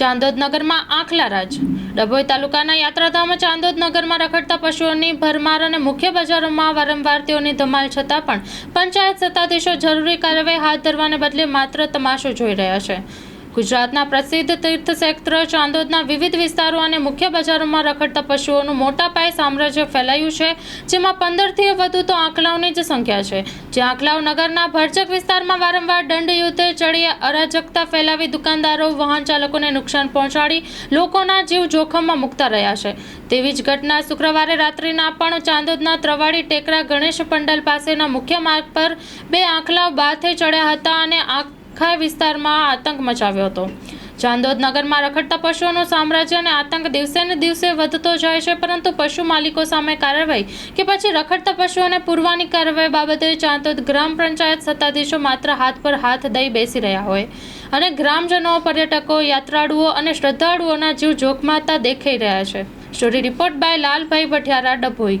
ચાંદોદ નગરમાં આખલા રાજ. ડભોઈ તાલુકાના યાત્રાધામ ચાંદોદ નગરમાં રખડતા પશુઓની ભરમાર અને મુખ્ય બજારોમાં વારંવાર તેઓની ધમાલ છતાં પણ પંચાયત સત્તાધીશો જરૂરી કાર્યવાહી હાથ ધરવાને બદલે માત્ર તમાશો જોઈ રહ્યા છે. ગુજરાતના પ્રસિદ્ધ તીર્થ ક્ષેત્ર ચાંદોદના વિવિધ વિસ્તારો અને મુખ્ય બજારોમાં રખડતા પશુઓનું મોટા પાયે સામ્રાજ્ય ફેલાયું છે, જેમાં પંદરથી વધુ તો આંકલાઓની જ સંખ્યા છે. જે આંકલાવ નગરના ભરચક વિસ્તારમાં વારંવાર દંડ યુદ્ધે ચડી અરાજકતા ફેલાવી દુકાનદારો, વાહન ચાલકોને નુકસાન પહોંચાડી લોકોના જીવ જોખમમાં મૂકતા રહ્યા છે. તેવી જ ઘટના શુક્રવારે રાત્રિના પણ ચાંદોદના ત્રવાડી ટેકરા ગણેશ પંડાલ પાસેના મુખ્ય માર્ગ પર બે આંખલાઓ બાથે ચડ્યા હતા અને આખા વિસ્તારમાં આતંક મચાવ્યો હતો. ચાંદોદ નગરમાં રખડતા પશુઓનું સામ્રાજ્ય અને આતંક દિવસે ને દિવસે વધતો જાય છે, પરંતુ પશુ માલિકો સામે કાર્યવાહી કે પછી રખડતા પશુઓને પૂરવાની કાર્યવાહી બાબતે ચાંદોદ ગ્રામ પંચાયત સત્તાધીશો માત્ર હાથ પર હાથ દઈ બેસી રહ્યા હોય. અને ગ્રામજનો, પર્યટકો, યાત્રાળુઓ અને શ્રદ્ધાળુઓના જીવ જોખમાતા દેખાઈ રહ્યા છે. Story report by Lalbhai Bhathiyara Dabhoi.